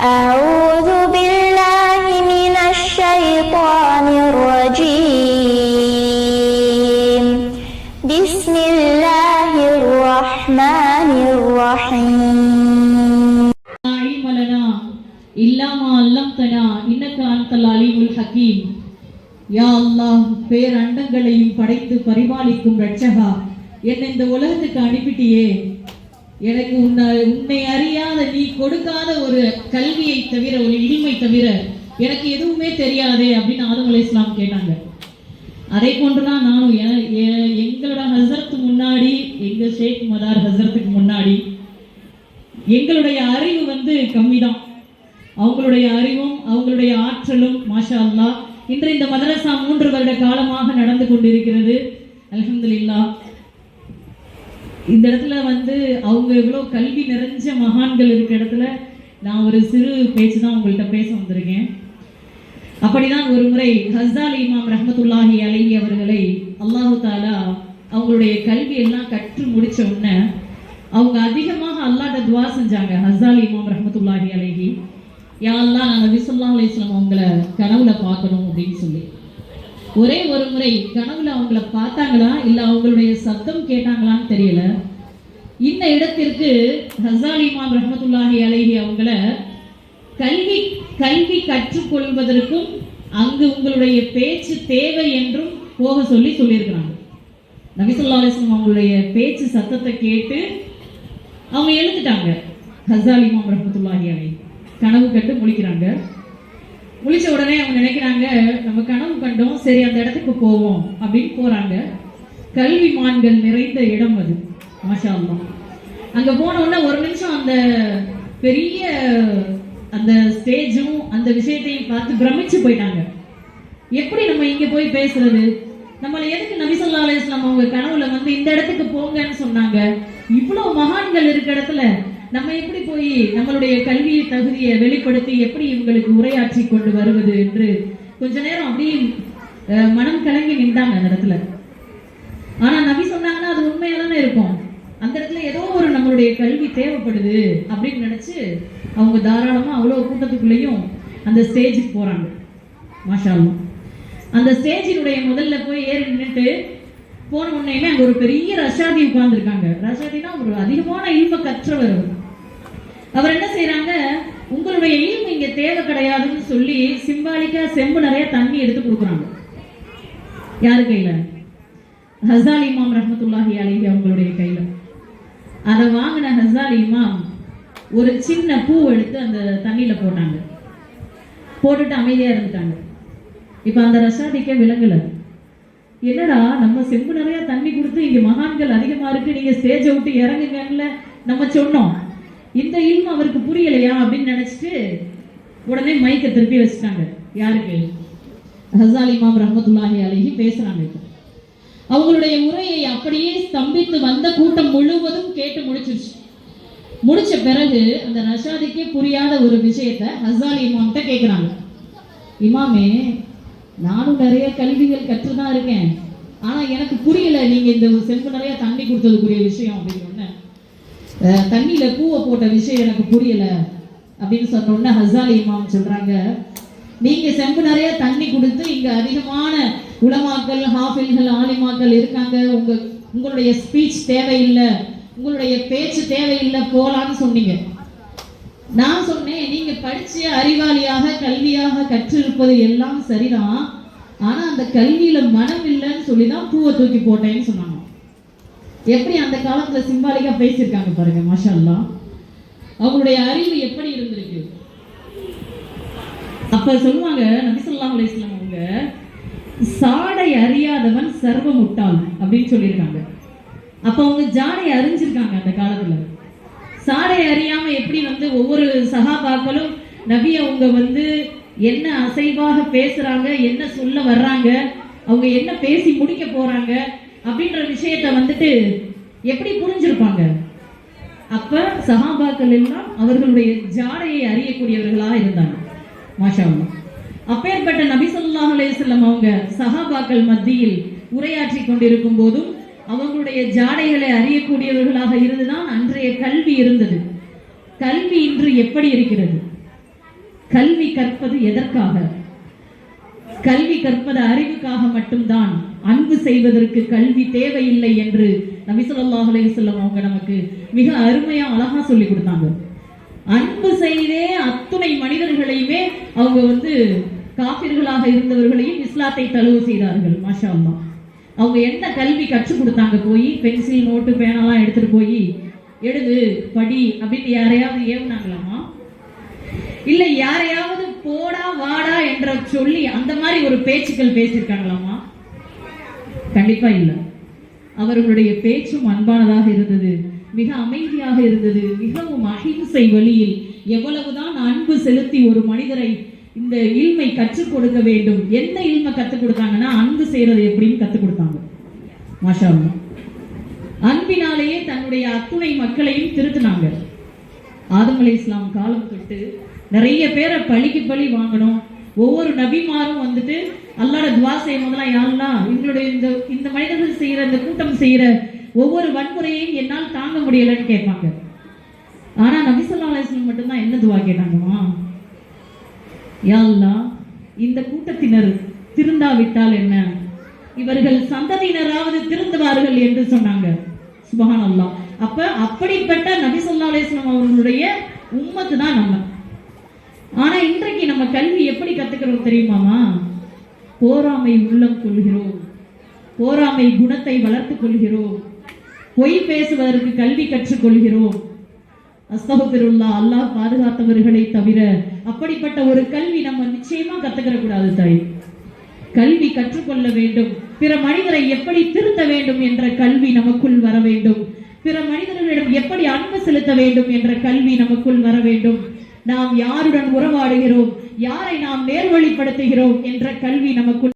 أعوذ بالله من الشيطان الرجيم بسم الله الرحمن الرحيم لا علم لنا إلا ما علمتنا إنك أنت العليم الحكيم யா அல்லாஹ் பேரண்டங்களையும் படைத்து பரிபாலிக்கும் ரட்சகா என்னை இந்த உலகத்துக்கு அனுப்பிட்டியே எனக்கு உன்னை உண்மை அறியாத நீ கொடுக்காத ஒரு கல்வியை தவிர ஒரு இனிமை தவிர எனக்கு எதுவுமே தெரியாதே அப்படின்னு ஆதம் அலி இஸ்லாம் கேட்டாங்க. அதை போன்றுதான் நானும் எ- எங்களோட ஹசரத்து முன்னாடி எங்க ஷேக் மதார் ஹசரத்துக்கு முன்னாடி எங்களுடைய அறிவு வந்து கம்மி தான் அவங்களுடைய அறிவும் அவங்களுடைய ஆற்றலும் மாஷா அல்லாஹ் இன்று இந்த மதரசா மூன்று வருட காலமாக நடந்து கொண்டிருக்கிறது. அல்ஹம்துலில்லாஹ். இந்த இடத்துல வந்து அவங்க எவ்வளோ கல்வி நிறைஞ்ச மகான்கள் இருக்க இடத்துல நான் ஒரு சிறு பேச்சு தான் உங்கள்கிட்ட பேச வந்திருக்கேன். அப்படிதான் ஒரு முறை ஹஸ்தால் இமாம் ரஹமத்துல்லாஹி அலைஹி அவர்களை அல்லாஹு தாலா அவங்களுடைய கல்வி எல்லாம் கற்று முடிச்ச உடனே அவங்க அதிகமாக அல்லாட்ட துவா செஞ்சாங்க ஹஸ்தால் இமாம் ரஹமத்துல்லாஹி அலைஹி. யாரெல்லாம் நாங்கள் விசுல்லா அலிஸ்லாம் அவங்கள கனவுல பார்க்கணும் அப்படின்னு சொல்லி. ஒரே ஒரு முறை கனவுல அவங்கள பார்த்தாங்களா? இல்ல அவங்களுடைய சத்தம் கேட்டாங்களான்னு தெரியல. இந்த இடத்திற்கு ஹசால் இமாம் ரஹ்மத்துல்லாஹி அலைஹி அவங்கள கல்வி கல்வி கற்றுக்கொள்வதற்கும் அங்கு உங்களுடைய பேச்சு தேவை என்றும் போக சொல்லி சொல்லியிருக்கிறாங்க. நபிசுல்லா அலிஸ்லாம் அவங்களுடைய பேச்சு சத்தத்தை கேட்டு அவங்க எழுந்துட்டாங்க. ஹசால் இமாம் ரஹ்மத்துல்லாஹி அலைஹி. கனவு கட்டு முடிக்கிறாங்க முழிச்ச உடனே அவங்க நினைக்கிறாங்க நம்ம கனவு கண்டோம் சரி அந்த இடத்துக்கு போவோம் அப்படின்னு போறாங்க. கல்வி மான்கள் நிறைந்த இடம் அது மாஷா அல்லாஹ் அங்க போன உடனே ஒரு நிமிஷம் அந்த பெரிய அந்த ஸ்டேஜும் அந்த விஷயத்தையும் பார்த்து பிரமிச்சு போயிட்டாங்க. எப்படி நம்ம இங்க போய் பேசுறது? நம்மள எதுக்கு நபிசல்லா ஸல்லல்லாஹு அவங்க கனவுல வந்து இந்த இடத்துக்கு போங்கன்னு சொன்னாங்க? இவ்வளவு மகான்கள் இருக்க இடத்துல நம்ம எப்படி போய் நம்மளுடைய கல்வியை தகுதியை வெளிப்படுத்தி எப்படி இவங்களுக்கு உரையாற்றி கொண்டு வருவது என்று கொஞ்ச நேரம் அப்படியே மனம் கலங்கி நின்றாங்க அந்த இடத்துல. ஆனா நபி சொன்னாங்கன்னா அது உண்மையா தானே இருக்கும். அந்த இடத்துல ஏதோ ஒரு நம்மளுடைய கல்வி தேவைப்படுது அப்படின்னு நினைச்சு அவங்க தாராளமா அவ்வளவு கூட்டத்துக்குள்ளேயும் அந்த ஸ்டேஜுக்கு போறாங்க. மாஷாலும் அந்த ஸ்டேஜினுடைய முதல்ல போய் ஏறி நின்றுட்டு போன உடனேயுமே அங்க ஒரு பெரிய ரஷாதி உட்கார்ந்துருக்காங்க. ரஷாதினா ஒரு அதிகமான இன்ப கற்றவர் அவர் என்ன செய்யறாங்க உங்களுடைய இல்மு இங்க தேவை கிடையாதுன்னு சொல்லி சிம்பாலிக்கா செம்பு நிறைய தண்ணி எடுத்து கொடுக்குறாங்க. யாரு கையில? ஹசால் இமாம் ரஹமத்துல்லாஹி அலைஹி அவங்களுடைய கையில. அதை வாங்கின ஹசால் இமாம் ஒரு சின்ன பூ எடுத்து அந்த தண்ணியில போட்டாங்க. போட்டுட்டு அமைதியா இருந்துட்டாங்க. இப்ப அந்த ரஷாதிக்கே விளங்கல. என்னடா நம்ம செம்பு நிறைய தண்ணி கொடுத்து இங்க மகான்கள் அதிகமா இருக்கு நீங்க ஸ்டேஜ விட்டு இறங்குங்கன்னு நம்ம சொன்னோம். இந்த இல்மு அவருக்கு புரியலையா அப்படின்னு நினைச்சிட்டு உடனே மைக்கை திருப்பி வச்சுட்டாங்க. யாருக்கு? ஹசால் இமாம் ரஹமத்துல்லாஹி அலைஹி பேசுறாங்க இப்போ. அவங்களுடைய உரையை அப்படியே ஸ்தம்பித்து வந்த கூட்டம் முழுவதும் கேட்டு முடிச்சிருச்சு. முடிச்ச பிறகு அந்த ரஷாதிக்கே புரியாத ஒரு விஷயத்த ஹசால் இமாம்கிட்ட கேட்குறாங்க இமாமே நானும் நிறைய கல்விகள் கற்றுதான் இருக்கேன். ஆனால் எனக்கு புரியல நீங்கள் இந்த செம்பு நிறைய தண்ணி கொடுத்ததுக்குரிய விஷயம் அப்படின்னு உடனே, தண்ணியில பூவை போட்ட விஷயம் எனக்கு புரியல அப்படின்னு சொன்ன ஹசாலி இமாம் சொல்றாங்க நீங்க செம்பு நிறைய தண்ணி கொடுத்து இங்க அதிகமான உலமாக்கள் ஹாஃபில்கள் ஆலிமாக்கள் இருக்காங்க. உங்க உங்களுடைய ஸ்பீச் தேவையில்லை. உங்களுடைய பேச்சு தேவையில்லை. போலான்னு சொன்னீங்க. நான் சொன்னேன் நீங்க படிச்சு அறிவாளியாக கல்வியாக கற்றிருப்பது எல்லாம் சரிதான். ஆனா அந்த கல்வியில மனம் இல்லைன்னு சொல்லி தான் பூவை தூக்கி போட்டேன்னு சொன்னாங்க. எப்படி அந்த காலத்துல சிம்பாலிக்கா பேசியிருக்காங்க பாருங்க மாஷா அவங்களுடைய அறிவு எப்படி இருந்திருக்கு? அப்ப சொல்லுவாங்க நபி ஸல்லல்லாஹு அவங்க சாடை அறியாதவன் சர்வ முட்டாள் அப்படின்னு சொல்லியிருக்காங்க. அப்ப அவங்க ஜாடை அறிஞ்சிருக்காங்க அந்த காலத்துல. சாடை அறியாம எப்படி வந்து ஒவ்வொரு சகாபாக்களும் நபி அவங்க வந்து என்ன அசைவாக பேசுறாங்க என்ன சொல்ல வர்றாங்க அவங்க என்ன பேசி முடிக்க போறாங்க அப்படின்ற விஷயத்த வந்துட்டு எப்படி புரிஞ்சிருப்பாங்க? அப்ப சகாபாக்கள் எல்லாம் அவர்களுடைய ஜாடையை அறியக்கூடியவர்களா இருந்தாங்க. மாஷா அப்பேற்பட்ட நபி ஸல்லல்லாஹு அவங்க சஹாபாக்கள் மத்தியில் உரையாற்றி கொண்டிருக்கும் போதும் அவங்களுடைய ஜாடைகளை அறியக்கூடியவர்களாக இருந்துதான் அன்றைய கல்வி இருந்தது. கல்வி இன்று எப்படி இருக்கிறது? கல்வி கற்பது எதற்காக? கல்வி கற்பது அறிவுக்காக மட்டும்தான். அன்பு செய்வதற்கு கல்வி தேவையில்லை என்று நபி ஸல்லல்லாஹு அவங்க நமக்கு மிக அருமையா அழகா சொல்லி கொடுத்தாங்க. அன்பு செய்தே அத்துணை மனிதர்களையுமே அவங்க வந்து காபிர்களாக இருந்தவர்களையும் இஸ்லாத்தை தழுவு செய்தார்கள் மாஷா அம்மா அவங்க என்ன கல்வி கற்றுக் கொடுத்தாங்க? போய் பென்சில் நோட்டு பேனாலாம் எடுத்துட்டு போய் எழுது படி அப்படின்னு யாரையாவது ஏவுனாங்களாமா? இல்ல யாரையாவது என்ற சொல்லி அந்த மாதிரி ஒரு பேச்சுக்கள் பேசியிருக்காங்களாமா கண்டிப்பா இல்ல. அவர்களுடைய பேச்சும் அன்பானதாக இருந்தது. மிக அமைதியாக இருந்தது. மிகவும் அகிம்சை வழியில் எவ்வளவுதான் அன்பு செலுத்தி ஒரு மனிதரை இந்த இல்மை கற்றுக் கொடுக்க வேண்டும். என்ன இல்மை கற்றுக் கொடுத்தாங்கன்னா அன்பு செய்யறது எப்படின்னு கற்றுக் கொடுத்தாங்க. மாஷா அன்பினாலேயே தன்னுடைய அத்துணை மக்களையும் திருத்தினாங்க. ஆதம் அலி இஸ்லாம் காலம் கட்டு நிறைய பேரை பழிக்கு பழி வாங்கணும். ஒவ்வொரு நபிமாரும் வந்துட்டு அல்லாட துவா செய்யும் போதெல்லாம் யாரெல்லாம் இவங்களுடைய இந்த இந்த மனிதர்கள் செய்யற இந்த கூட்டம் செய்யற ஒவ்வொரு வன்முறையையும் என்னால் தாங்க முடியலன்னு கேட்பாங்க. ஆனா நபிசல்லா அலிஸ்லம் மட்டும்தான் என்ன துவா கேட்டாங்கம்மா? யா இந்த கூட்டத்தினர் திருந்தாவிட்டால் என்ன? இவர்கள் சந்ததியினராவது திருந்துவார்கள் என்று சொன்னாங்க. சுபஹான் அல்லா அப்ப அப்படிப்பட்ட நபி அலிஸ்லம் அவர்களுடைய உம்மத்து தான் நம்ம. ஆனா இன்றைக்கு நம்ம கல்வி எப்படி கத்துக்கிறோம் தெரியுமாமா? போராமை உள்ளம் கொள்கிறோம். போராமை குணத்தை வளர்த்துக் கொள்கிறோம். பொய் பேசுவதற்கு கல்வி கற்றுக்கொள்கிறோம். அஸ்தகபிருல்லா அல்லாஹ் பாதுகாத்தவர்களை தவிர அப்படிப்பட்ட ஒரு கல்வி நம்ம நிச்சயமா கத்துக்கிற கூடாது தாய். கல்வி கற்றுக்கொள்ள வேண்டும். பிற மனிதரை எப்படி திருத்த வேண்டும் என்ற கல்வி நமக்குள் வர வேண்டும். பிற மனிதர்களிடம் எப்படி அன்பு செலுத்த வேண்டும் என்ற கல்வி நமக்குள் வர வேண்டும். நாம் யாருடன் உறவாடுகிறோம்? யாரை நாம் நேர்வழிப்படுத்துகிறோம்? என்ற கல்வி நமக்குள்